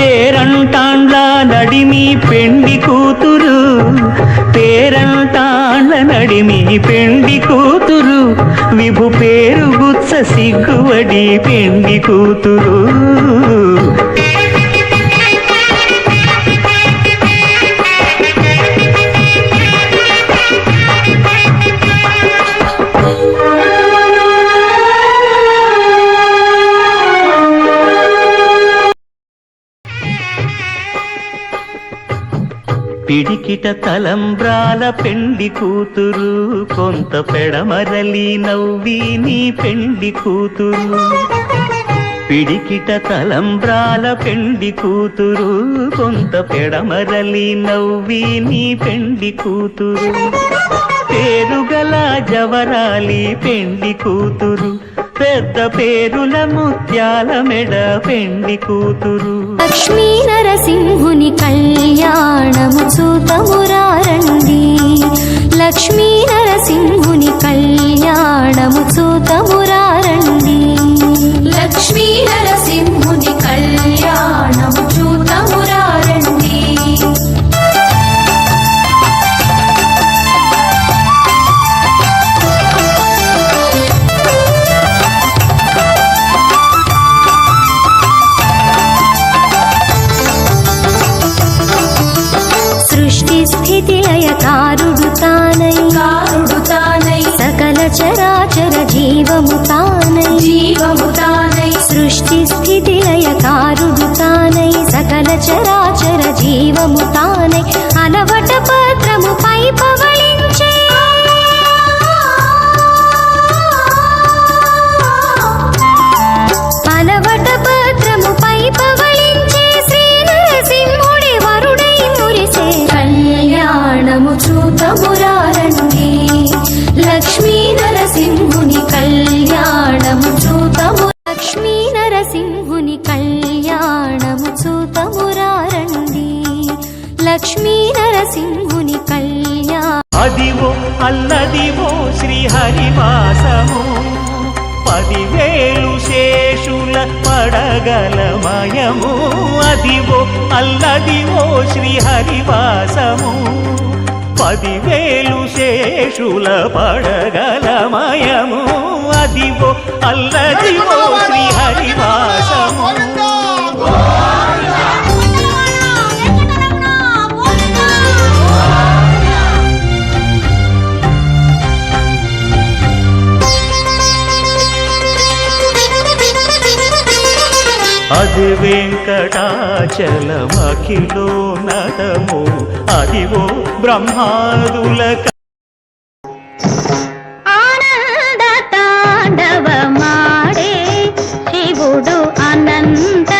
పేరంటాండ్ల నడిమి పెండి కూతురు. పేరంటాండ్ల నడిమి పెండి కూతురు. విభు పేరు గుచ్చ సిగ్గువడి పెండి కూతురు. పిడికిట తలంబ్రాల పెండి కూతురు కొంత పెడమరలి నవ్వి నీ పెండి కూతురు. పిడికిట తలంబ్రాల పెండి కూతురు కొంత పెడమరలి నవ్వి నీ పెండి కూతురు. పేరుగల జవరాలి పెండి కూతురు. పెద్ద పేరుల ముత్యాల మెడ పెండి కూతురు. లక్ష్మీ నరసింహుని కళ్యాణము చూతమురారండి లక్ష్మీ నరసింహు సృష్టి స్థితి లయకారుడు తానై. కారుడు తానై. సకల చరాచర జీవము తానై. జీవము తానై. సృష్టి స్థితి లయకారుడు తానై. సకల చరాచర జీవము తానై. అలవట పత్రము పై పవళించే నరసింహుని కళ్యాణ అదివో అల్లదివో శ్రీహరివాసము. పదివేలు శేషుల పడగలమయము. అదివో అల్లదివో శ్రీహరివాసము. పదివేలు శేషుల పడగలమయము. అదివో అల్లదివో అది వెంకటాచలమఖిలో నటము. అదివో బ్రహ్మాదుల ఆనంద తాండవమాడే శివుడు అనంత